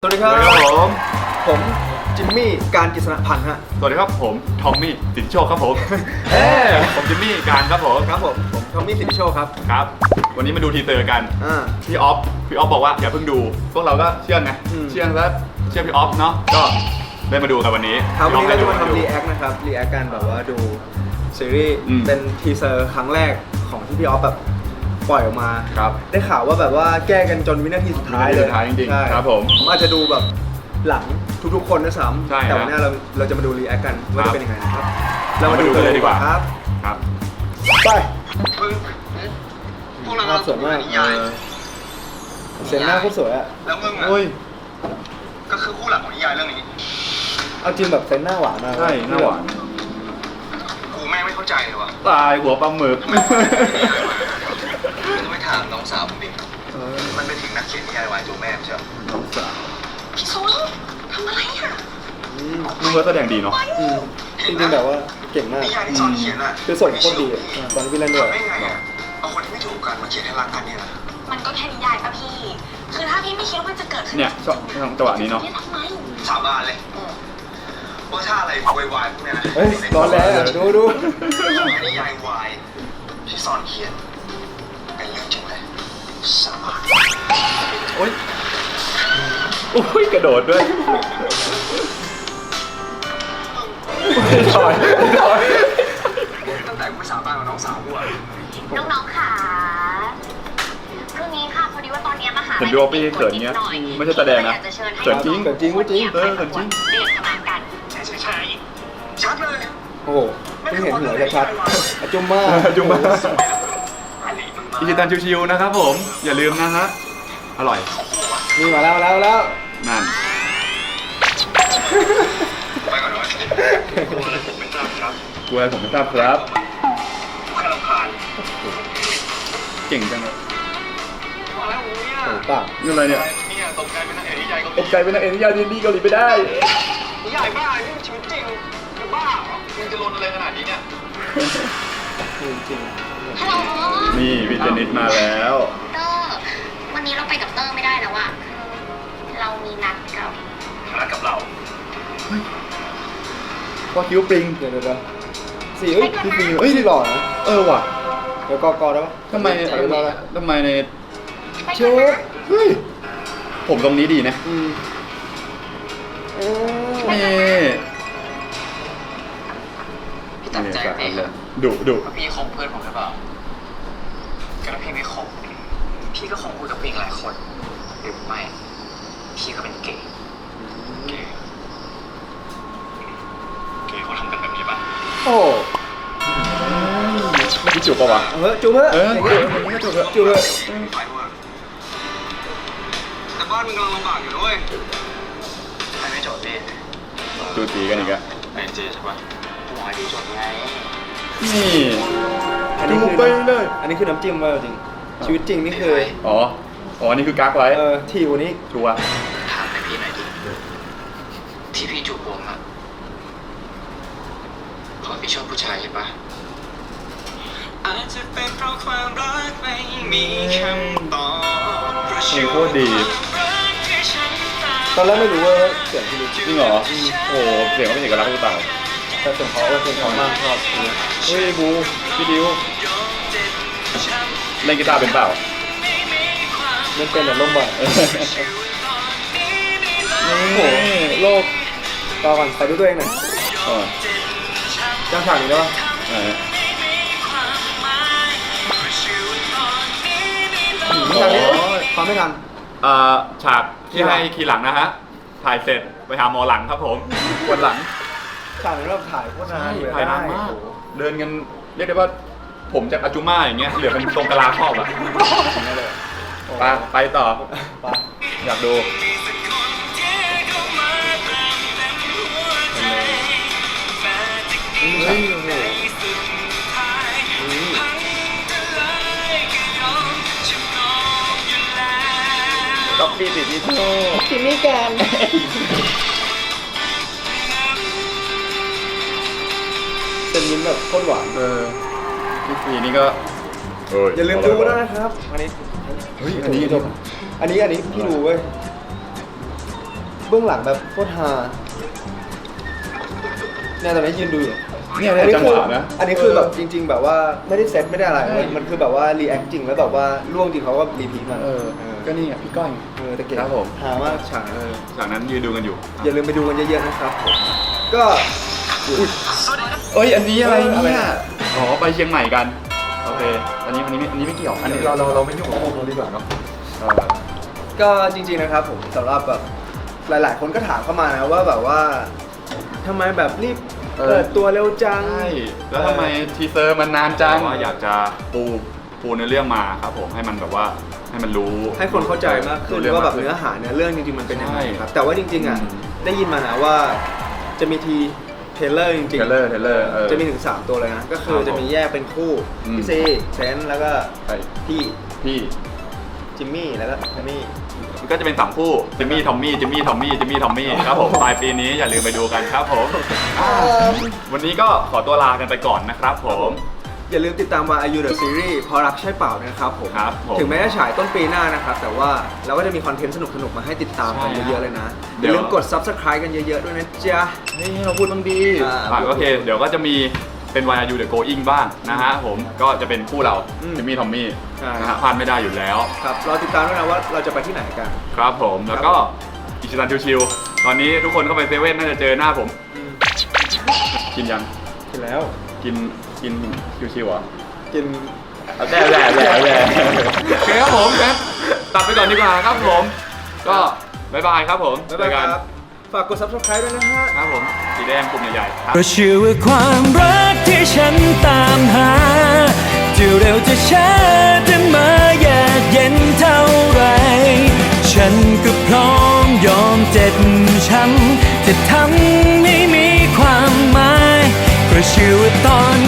สวัสดีครับสวัสดีครับ ผมผมจิมมี่การกิษณพันธ์ฮะ สวัสดีครับผมทอมมี่สินโชคครับผมเอ้ผมจิมมี่การครับผมครับผมผมทอมมี่สิทธิโชคครับ ครับ วันนี้มาดูทีเตอร์กันอ่า พี่ออฟพี่ออฟบอกว่าอย่าเพิ่งดู พวกเราก็เชื่อไงอืม เชื่อแล้วเชื่อพี่ออฟเนาะก็ได้มาดูกันวันนี้ครับวันนี้เราจะมาพี่ออฟทำรีได้แอคนะครับรีแอคกันแบบว่าดูซีรีส์อืม เป็นทีเซอร์ครั้งแรกของที่พี่ออฟแบบ ปล่อยออกมา ครับได้ข่าวว่าแบบว่าแก้กันจนวินาทีสุดท้ายเลยวินาทีสุดท้ายจริงๆใช่ครับผมผมอาจจะดูแบบหลังทุกๆคนด้วยซ้ใช่ำแต่ฮะวันนี้เราเราจะมาดูรีแอคกันว่าครัจะบเป็นยังไงนะครับเรามาดูกันเลยดีกว่าครับครับ ไปพวกเราภาพสวยมากนิยายเสียงหน้าโคตรสวยอะแล้วมึงอะ โอ้ย ก็คือคู่หลักของนิยายเรื่องนี้ เอาจริงแบบเซนหน้าหวานมากใช่หน้าหวาน กูแม่งไม่เข้าใจเลยว่ะตายหัวปลาหมึกไม่เข้าใจนิยายมาจะไม่ถามน้องสาวผมดิเออมันเป็นถึงนักเขียนนิยายวายตัวแม่ใช่ไหมน้องสาวพี่ซุนทำอะไรอะอืมน้องเบิร์ดแสดงดีเนาะ อืมจริงๆแบบว่าเก่งมาก นิยายที่สอนเขียนอะคือส่งโคตรดีอะตอนที่พี่เล่นด้วยทำได้ไงอะเอาคนที่ไม่ถูกกันมาเขียนให้รักกันเนี่ยนะมันก็แค่นิยายป่ะพี่ คือถ้าพี่ไม่คิดว่ามันจะเกิดขึ้นเนี่ยชอบชอบจังหวะนี้เนาะพี่ทำไมสาบานเลยว่าถ้าอะไรวายๆพวกเนี้ยนะเฮ้ยร้อนแล้วดูดู นิยายวายที่สอนเขียน โอ้ยโอ้ยกระโดดด้วยถอยถอยตั้งแต่กูไปสาบานกับน้องสาวกูอะน้องๆค่ะเรื่องนี้ค่ะพอดีว่าตอนนี้มหาลัยเห็นดูว่าพี่เขินเงี้ย ไม่ใช่แสดงนะอยากจะเชิญให้เขินจริงเกิดจริงพูดจริงเออเขินจริงเรียนคณะกันใช่ใช่ใช่ชัดเลย โอ้โหเพิ่งเห็นหัวชัดๆอะจุมมากจุ๊บมาก อันนี้มันมาอิชิตันชิวๆนะครับผม อย่าลืมนะฮะ อร่อย นี่มาแล้วมาแล้วมาแล้วนั่น ไปก่อนนะผมไม่ทราบครับกลัวอะไรผมไม่ทราบครับ แค่รำคาญเก่งจังเลยมาแล้วเนี่ยโอ้ปากนี่อะไรเนี่ยเนี่ยตกใจเป็นนักเอกนิยายเกาหตลีกใจเป็นนักเอ็นยาดีดีเกาหลีไปได้นิยายบ้านี่มันชีวิตจริงจะบ้าเหรอมึงจะลนอะไรขนาดนี้เนี่ย จริงจริง ฮัลโหลนี่พี่เจนิดมาแล้ว เตอร์วันนี้เราไปกับเตอร์ไม่ได้แล้วอะคือเรามีนัดกับนัดกับเรา พอคิ้วปริงเดี๋ยวเดี๋ยวเดี๋ยวสีเอ้ยพี่ฟิล์มเอ้ยนี่หล่อนะเออว่ะเดี๋ยวกอกอได้ปะทำไมใส่รอดแล้วทำไมในไปเชกันฟนะเฮ้ยผมตรงนี้ดีนะอืมเออนี่ พี่ตัดใจนี่พี่เลยดุดุว่าพี่คบเพื่อนผมหรือเปล่าก็ถ้าพี่ไม่คบพี่ก็คงคุยกับผู้หญิงหลายคนหรือไม่พี่ก็เป็นเกย์เกย์เกย์เขาทำกันแบบนี้ป่ะโอ้ไม่คิดจูบปะวะเออจุ๊บเถอะเอออย่างเองี้อผมก็จูบเถอะจุ๊บเถอะไฟเวอร์แต่บ้านมึงกำลังลำบากอยู่ด้วยใครไม่จดพี่จูจีกันอีกอะไอเจใช่ปะ กูหาที่จดไง นี่ อันนี้ดูคือไปเลย อันนี้คือน้ำจิ้มไว้จริง ชีวิตจริงนี่คืออ๋อ อ๋อ นี่คือกักไว้ เออทีวันนี้ชัวร์ถามให้พี่หน่อยดิ ที่พี่จูบผมอะเพราะพี่ชอบผู้ชายใช่ปะอาจจะเป็นเพราะความรักไม่มีคำตอบเพลงโคตรดีตอนแรกไม่รู้ว่าเสียงพี่ลิจริงเหรอ โอ้โหเสียงเขาเป็นเอกลักษณ์หรือเปล่า แต่เสียงเขาเออเสียงเขามากชอบเฮ้ยบูพี่ดิวเล่นกีตาร์เป็นเปล่าเล่นเป็นแต่ล่มบ่อยเออโอ้โหนี่โลกต่อก่อนใส่ดูตัวเองหน่อยก่อนจ้างฉากนี้ได้ปะเออฉากนี้ฟังไม่ทันอ่าฉากที่ให้คีย์หลังนะฮะ ถ่ายเสร็จไปหาหมอหลังครับผมปวดหลัง ฉากนี้เราถ่ายโคตรนานเลยถ่ายนานมาก เดินกันเรียกได้ว่าผมจากอาจุม่าอย่างเงี้ยเหลือเป็นตรงกะลาครอบอะไปไปต่อไปอยากดูเฮ้ยโอ้โหก็ปีติดนิโต้จิมมี่แกน เป็นยิ้มแบบโคตรหวาน เออพี่ปีนี่ก็อย่าลืมดูด้วยนะครับ อันนี้เฮ้ยอันนี้ จบอันนี้อันนี้พี่ดูเว้ย เบื้องหลังแบบโคตรฮาเนี่ยตอนนี้ยืนดูอยู่เนี่ยอันนี้จังคืหอวะนะ อันนี้คือแบบจริง ๆ แบบว่าไม่ได้เซตไม่ได้อะไร ใช่มันมันคือแบบว่ารีแอคจริงแล้วแบบว่าล่วงจริงเขาก็รีพีทมาเออเออก็นี่ไงพี่ก้อย เออแต่เก่งครับผม หามากฉาก เออจากนั้นยืนดูกันอยู่ อย่าลืมไปดูกันเยอะๆนะครับผมก็ เอ้ยอันนี้อะไรเอออะไรเนี่ยอะอ๋อไปเชียงใหม่กัน โอเค อันนี้อันนี้ไม่อันนี้ไม่เกี่ยวอันนี้เราเราเราไม่ยุ่งกับพวกเราดีกว่าเนาะ เออ ก็จริงๆนะครับผมสำหรับแบบหลาย ๆ คนก็ถามเข้ามานะว่าแบบว่าทำไมแบบรีบเออ เปิดตัวเร็วจัง ใช่แล้วทำไมทีเซอร์มันนานจังว่าอยากจะปูปูเนื้อเรื่องมาครับผมให้มันแบบว่าให้มันรู้ให้คนเข้าใจมากขึ้นรู้ว่าแบบมกขึ้เนื้อหาเนื้อเรื่องจริงๆมันเป็นยังไงใช่ครับ แต่ว่าจริงๆอะอืมได้ยินมานะว่าจะมีที เทเลอร์จริงเทเลอร์เทเลอร์เออจะมีถึง 3 ตัวเลยนะ ก็คืคอรับจะมีแยกเป็นคู่ อืม พี่ซีเซนแล้วก็ใช่พี่พี่จิมมี่แล้วก็ทอมมี่ก็จะเป็นสามคู่จิมมี่ทอมมี่จิมมี่ทอมมี่จิมมี่ทอมมี่ครับผมปลายปีนี้อย่าลืมไปดูกันครับผมอ่าวันนี้ก็ขอตัวลากันไปก่อนนะครับผม อย่าลืมติดตาม Why Are You The Series เพราะรักใช่เปล่านะครับผม ครับผมถึงแม้จะฉายต้นปีหน้านะครับ แต่ว่าเราก็จะมีคอนเทนต์สนุกๆ มาให้ติดตามกันใช่เยอะๆ เลยนะ เดี๋อยวย่าลืมกด Subscribe กันเยอะๆ ด้วยนะจ๊ะ นี่เราพูดบ้างดีอ่า อะโอเค เดี๋ยวก็จะมีเป็น Why Are You The Going บ้างนะฮะผมก็จะเป็นคู่เราอืมจิมมี่ทอมมี่ใช่ นะฮะพลาดไม่ได้อยู่แล้ว ครับรอติดตามด้วยนะว่าเราจะไปที่ไหนกัน ครับผมแล้วก็อิชิตันชิวๆตอนนี้ทุกคนเข้าไปเซเว่นน่าจะเจอหน้าผม กินยัง กินแล้ว กิน กินชิวๆเหรอกินเอาแย่แย่แย่แย่โอเคครับผมงั้นตัดไปก่อนดีกว่าครับผม ก็บายบายครับผมบ๊ายเจบายอกันครับ ฝากกด Subscribe ด้วยนะฮะ ครับผม สีแดงกลุ่มใหญ่ๆครับเพราะเชื่อว่าความรักที่ฉันตามหา จะเร็วจะช้าจะมาอยากเย็นเท่าไหรฉันก็พร้อมยอมเจ็บช้ำจะทำให้มีความหมายเพราะเชื่อว่าตอนนี้ใน